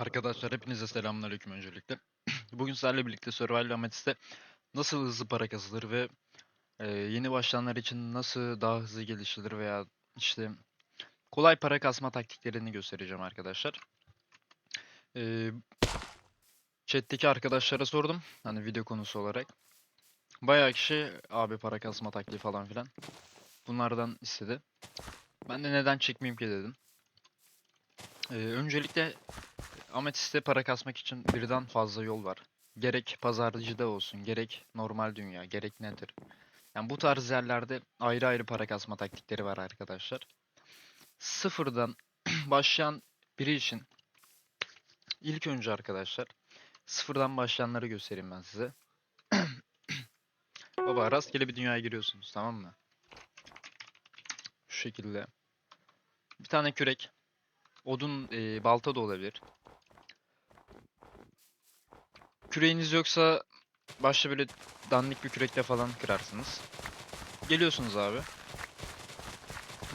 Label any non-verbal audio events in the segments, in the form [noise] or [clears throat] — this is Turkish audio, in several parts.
Arkadaşlar hepinize selamünaleyküm öncelikle. [clears throat] Bugün sizlerle birlikte Survival Amethyst'te nasıl hızlı para kazanılır ve e, yeni başlayanlar için nasıl daha hızlı geliştirilir veya işte kolay para kasma taktiklerini göstereceğim arkadaşlar. E, chat'teki arkadaşlara sordum hani video konusu olarak. Bayağı kişi abi para kasma taktiği falan filan bunlardan istedi. Ben de neden çekmeyeyim ki dedim. E, öncelikle Ametist'te para kasmak için birden fazla yol var. Gerek pazarcıda olsun, gerek normal dünya, gerek nedir. Yani bu tarz yerlerde ayrı ayrı para kasma taktikleri var arkadaşlar. Sıfırdan [clears throat] başlayan biri için ilk önce arkadaşlar sıfırdan başlayanları göstereyim ben size. [clears throat] Baba rastgele bir dünyaya giriyorsunuz tamam mı? Şu şekilde. Bir tane kürek. Odun, e, balta da olabilir. Küreğiniz yoksa başta böyle dandik bir kürekle falan kırarsınız. Geliyorsunuz abi.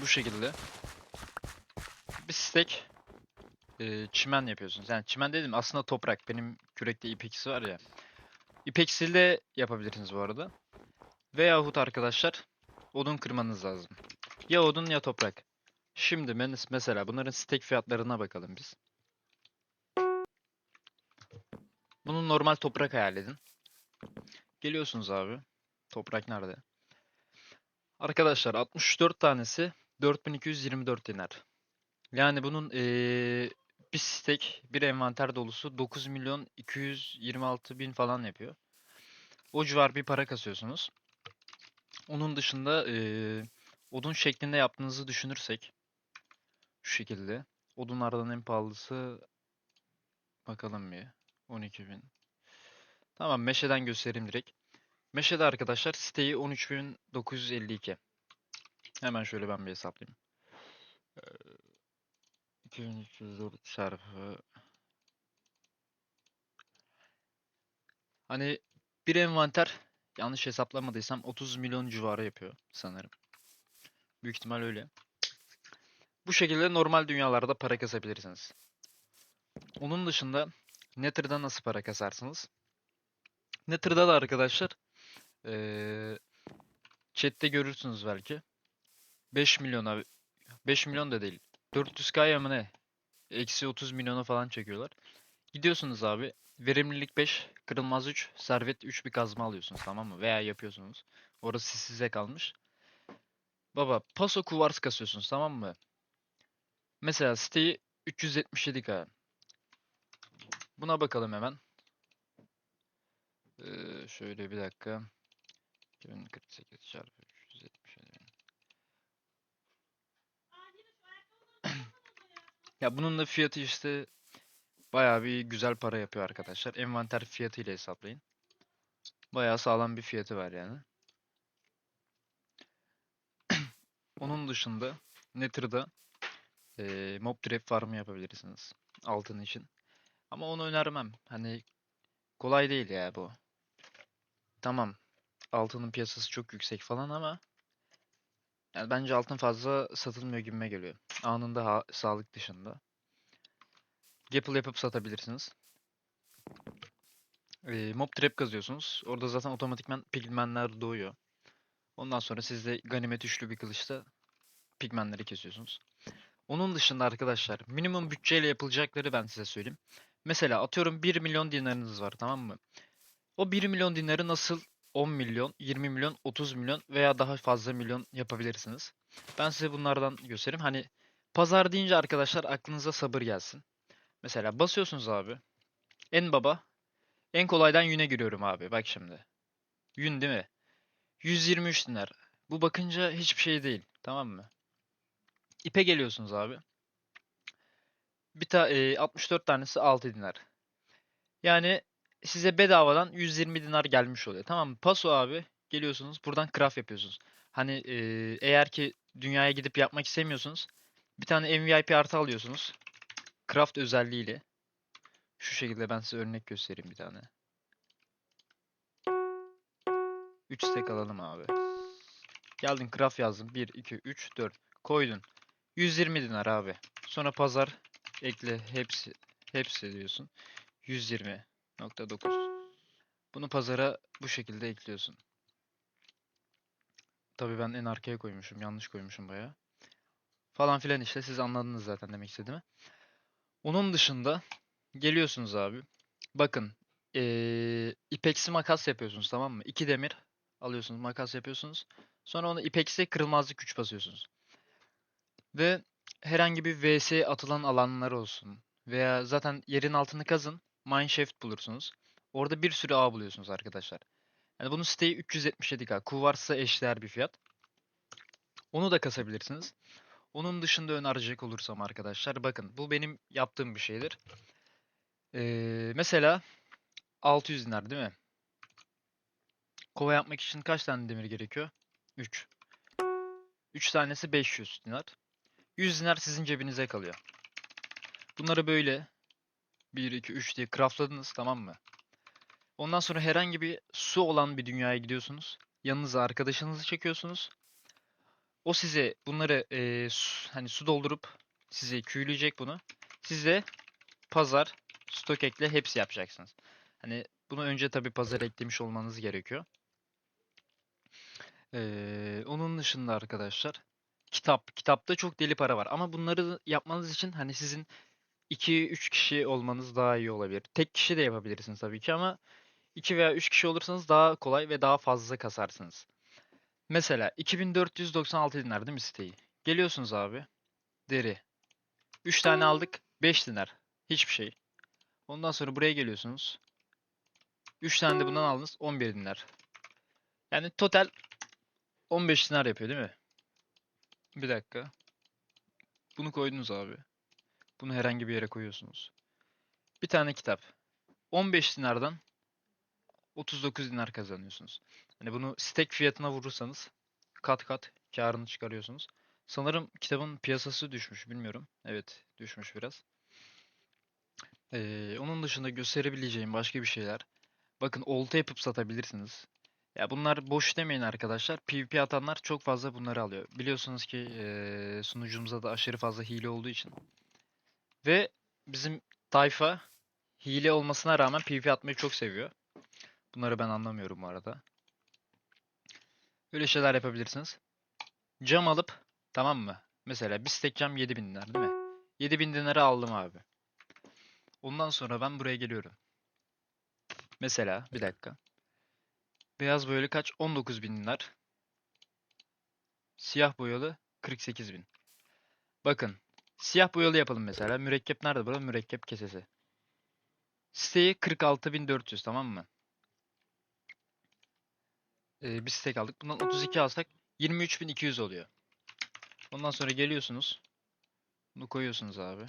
Bu şekilde. Bir stek e, çimen yapıyorsunuz. Yani çimen dedim aslında toprak. Benim kürekte ipeksi var ya. İpeksiyle yapabilirsiniz bu arada. Veyahut arkadaşlar odun kırmanız lazım. Ya odun ya toprak. Şimdi mesela bunların stek fiyatlarına bakalım biz. Bunu normal toprak hayal edin. Geliyorsunuz abi. Toprak nerede? Arkadaşlar 64 tanesi 4224 dinar. Yani bunun eee, bir stek, bir envanter dolusu 9 milyon 226 bin falan yapıyor. O civar bir para kasıyorsunuz. Onun dışında eee, odun şeklinde yaptığınızı düşünürsek şu şekilde. Odunlardan en pahalısı bakalım bir. 12 bin. Tamam meşeden göstereyim direkt. Meşede arkadaşlar siteyi 13.952. Hemen şöyle ben bir hesaplayayım. Ee, 2304 çarpı Hani bir envanter yanlış hesaplamadıysam 30 milyon civarı yapıyor sanırım. Büyük ihtimal öyle. Bu şekilde normal dünyalarda para kasabilirsiniz. Onun dışında Nether'da nasıl para kasarsınız? Nether'da da arkadaşlar eee chat'te görürsünüz belki. 5 milyona 5 milyon da değil. 400k mı ne? Eksi 30 milyona falan çekiyorlar. Gidiyorsunuz abi. Verimlilik 5, kırılmaz 3, servet 3 bir kazma alıyorsunuz tamam mı? Veya yapıyorsunuz. Orası size kalmış. Baba paso kuvars kasıyorsunuz tamam mı? Mesela siteyi 377k. Buna bakalım hemen. Ee, şöyle bir dakika. 2048 çarpı 377. Ya bunun da fiyatı işte bayağı bir güzel para yapıyor arkadaşlar. Envanter fiyatı ile hesaplayın. Bayağı sağlam bir fiyatı var yani. [clears throat] Onun dışında Nether'da eee mob trap farmı yapabilirsiniz. Altın için. Ama onu önermem. Hani kolay değil ya bu. Tamam. Altının piyasası çok yüksek falan ama yani bence altın fazla satılmıyor gibime geliyor. Anında ha- sağlık dışında. Gapple yapıp satabilirsiniz. Ee, mob trap kazıyorsunuz. Orada zaten otomatikman pigmenler doğuyor. Ondan sonra siz de ganimet üçlü bir kılıçla pigmenleri kesiyorsunuz. Onun dışında arkadaşlar minimum bütçeyle yapılacakları ben size söyleyeyim. Mesela atıyorum 1 milyon dinarınız var tamam mı? O 1 milyon dinarı nasıl 10 milyon, 20 milyon, 30 milyon veya daha fazla milyon yapabilirsiniz. Ben size bunlardan göstereyim. Hani pazar deyince arkadaşlar aklınıza sabır gelsin. Mesela basıyorsunuz abi. En baba. En kolaydan yüne giriyorum abi. Bak şimdi. Yün değil mi? 123 dinar. Bu bakınca hiçbir şey değil. Tamam mı? İpe geliyorsunuz abi. Bir ta e, 64 tanesi 6 dinar. Yani size bedavadan 120 dinar gelmiş oluyor. Tamam mı? Paso abi geliyorsunuz buradan craft yapıyorsunuz. Hani e, eğer ki dünyaya gidip yapmak istemiyorsunuz. Bir tane MVP artı alıyorsunuz. Craft özelliğiyle. Şu şekilde ben size örnek göstereyim bir tane. 3 stack alalım abi. Geldin craft yazdın. 1, 2, 3, 4. Koydun. 120 dinar abi. Sonra pazar ekle hepsi hepsi diyorsun. 120.9. Bunu pazara bu şekilde ekliyorsun. Tabii ben en arkaya koymuşum. Yanlış koymuşum bayağı. Falan filan işte siz anladınız zaten demek istediğimi. Onun dışında geliyorsunuz abi. Bakın eee ipeksi makas yapıyorsunuz tamam mı? İki demir alıyorsunuz makas yapıyorsunuz. Sonra onu ipeksi kırılmazlık güç basıyorsunuz. Ve herhangi bir vs atılan alanlar olsun. Veya zaten yerin altını kazın. Mineshaft bulursunuz. Orada bir sürü ağ buluyorsunuz arkadaşlar. Yani bunun siteyi 377k. Kuvars'a eşdeğer bir fiyat. Onu da kasabilirsiniz. Onun dışında önerecek olursam arkadaşlar bakın bu benim yaptığım bir şeydir. Ee, mesela 600 dinar değil mi? Kova yapmak için kaç tane demir gerekiyor? 3. 3 tanesi 500 dinar. 100 dinar sizin cebinize kalıyor. Bunları böyle 1, 2, 3 diye craftladınız tamam mı? Ondan sonra herhangi bir su olan bir dünyaya gidiyorsunuz. Yanınıza arkadaşınızı çekiyorsunuz. O size bunları eee, su, hani su doldurup size küyleyecek bunu. Size pazar, stok ekle hepsi yapacaksınız. Hani bunu önce tabii pazar eklemiş olmanız gerekiyor. Eee, onun dışında arkadaşlar kitap. Kitapta çok deli para var ama bunları yapmanız için hani sizin 2-3 kişi olmanız daha iyi olabilir. Tek kişi de yapabilirsiniz tabii ki ama 2 veya 3 kişi olursanız daha kolay ve daha fazla kasarsınız. Mesela 2496 dinar değil mi siteyi? Geliyorsunuz abi. Deri. 3 tane aldık. 5 dinar. Hiçbir şey. Ondan sonra buraya geliyorsunuz. 3 tane de bundan aldınız. 11 dinar. Yani total 15 dinar yapıyor değil mi? Bir dakika. Bunu koydunuz abi. Bunu herhangi bir yere koyuyorsunuz. Bir tane kitap. 15 dinardan 39 dinar kazanıyorsunuz. Hani bunu stack fiyatına vurursanız kat kat karını çıkarıyorsunuz. Sanırım kitabın piyasası düşmüş bilmiyorum. Evet düşmüş biraz. Ee, onun dışında gösterebileceğim başka bir şeyler. Bakın olta yapıp satabilirsiniz. Ya bunlar boş demeyin arkadaşlar. PvP atanlar çok fazla bunları alıyor. Biliyorsunuz ki eee sunucumuzda da aşırı fazla hile olduğu için. Ve bizim tayfa hile olmasına rağmen PvP atmayı çok seviyor. Bunları ben anlamıyorum bu arada. Öyle şeyler yapabilirsiniz. Cam alıp tamam mı? Mesela bir stack cam 7000 dinar değil mi? 7000 dinarı aldım abi. Ondan sonra ben buraya geliyorum. Mesela bir dakika. Beyaz boyalı kaç? 19 bin dinar. Siyah boyalı 48 bin. Bakın. Siyah boyalı yapalım mesela. Mürekkep nerede burada? Mürekkep kesesi. Siteyi 46.400 tamam mı? Ee, bir stek aldık. Bundan 32 alsak 23.200 oluyor. Ondan sonra geliyorsunuz. Bunu koyuyorsunuz abi.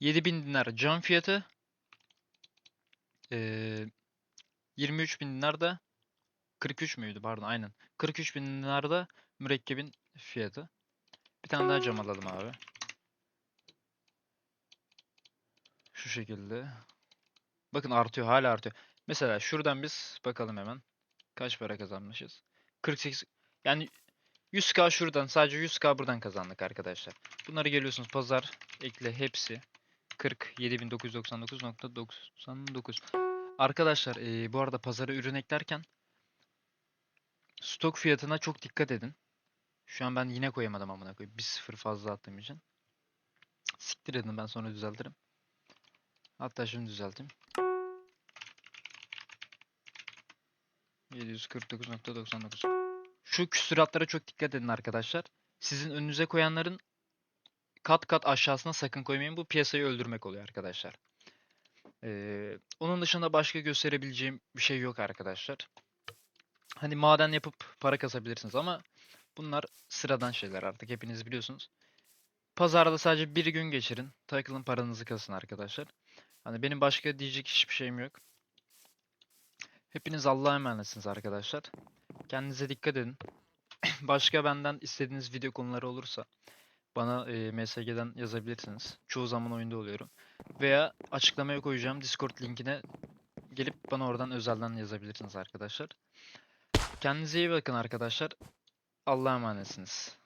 7000 dinar cam fiyatı. Ee, 23 bin dinar da 43 müydü pardon aynen. 43 bin dinar da mürekkebin fiyatı. Bir tane daha cam alalım abi. Şu şekilde. Bakın artıyor hala artıyor. Mesela şuradan biz bakalım hemen. Kaç para kazanmışız? 48 yani 100k şuradan sadece 100k buradan kazandık arkadaşlar. Bunları geliyorsunuz pazar ekle hepsi 47.999.99 Arkadaşlar eee, bu arada pazara ürün eklerken stok fiyatına çok dikkat edin. Şu an ben yine koyamadım amına koyayım. Bir sıfır fazla attığım için. Siktir edin ben sonra düzeltirim. Hatta şimdi düzelteyim. 749.99 Şu küsuratlara çok dikkat edin arkadaşlar. Sizin önünüze koyanların kat kat aşağısına sakın koymayın. Bu piyasayı öldürmek oluyor arkadaşlar. Ee, onun dışında başka gösterebileceğim bir şey yok arkadaşlar. Hani maden yapıp para kasabilirsiniz ama bunlar sıradan şeyler artık hepiniz biliyorsunuz. Pazarda sadece bir gün geçirin. Takılın paranızı kasın arkadaşlar. Hani benim başka diyecek hiçbir şeyim yok. Hepiniz Allah'a emanetsiniz arkadaşlar. Kendinize dikkat edin. [clears throat] Başka benden istediğiniz video konuları olursa bana e, MSG'den yazabilirsiniz. Çoğu zaman oyunda oluyorum. Veya açıklamaya koyacağım Discord linkine gelip bana oradan özelden yazabilirsiniz arkadaşlar. Kendinize iyi bakın arkadaşlar. Allah'a emanetsiniz.